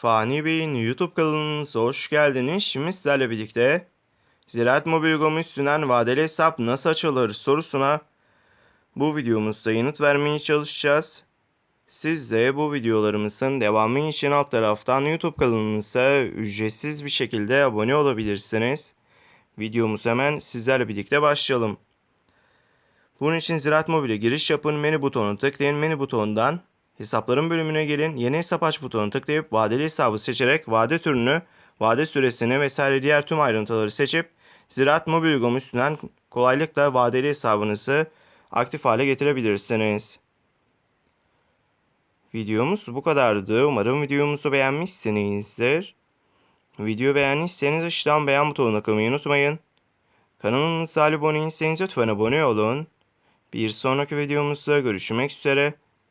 Fani Bey'in YouTube kanalınıza hoş geldiniz. Şimdi sizlerle birlikte Ziraat Mobil.com üstünden vadeli hesap nasıl açılır sorusuna bu videomuzda yanıt vermeye çalışacağız. Siz de bu videolarımızın devamı için alt taraftan YouTube kanalımıza ücretsiz bir şekilde abone olabilirsiniz. Videomuz hemen sizlerle birlikte başlayalım. Bunun için Ziraat Mobil'e giriş yapın, menü butonuna tıklayın, menü butonundan Hesapların bölümüne gelin. Yeni hesap aç butonuna tıklayıp vadeli hesabı seçerek vade türünü, vade süresini vesaire diğer tüm ayrıntıları seçip Ziraat Mobil uygulama üstünden kolaylıkla vadeli hesabınızı aktif hale getirebilirsiniz. Videomuz bu kadardı. Umarım videomuzu beğenmişsinizdir. Video beğendiyseniz aşağıdan beğen butonuna kılmayı unutmayın. Kanalımıza abone değilseniz lütfen abone olun. Bir sonraki videomuzda görüşmek üzere.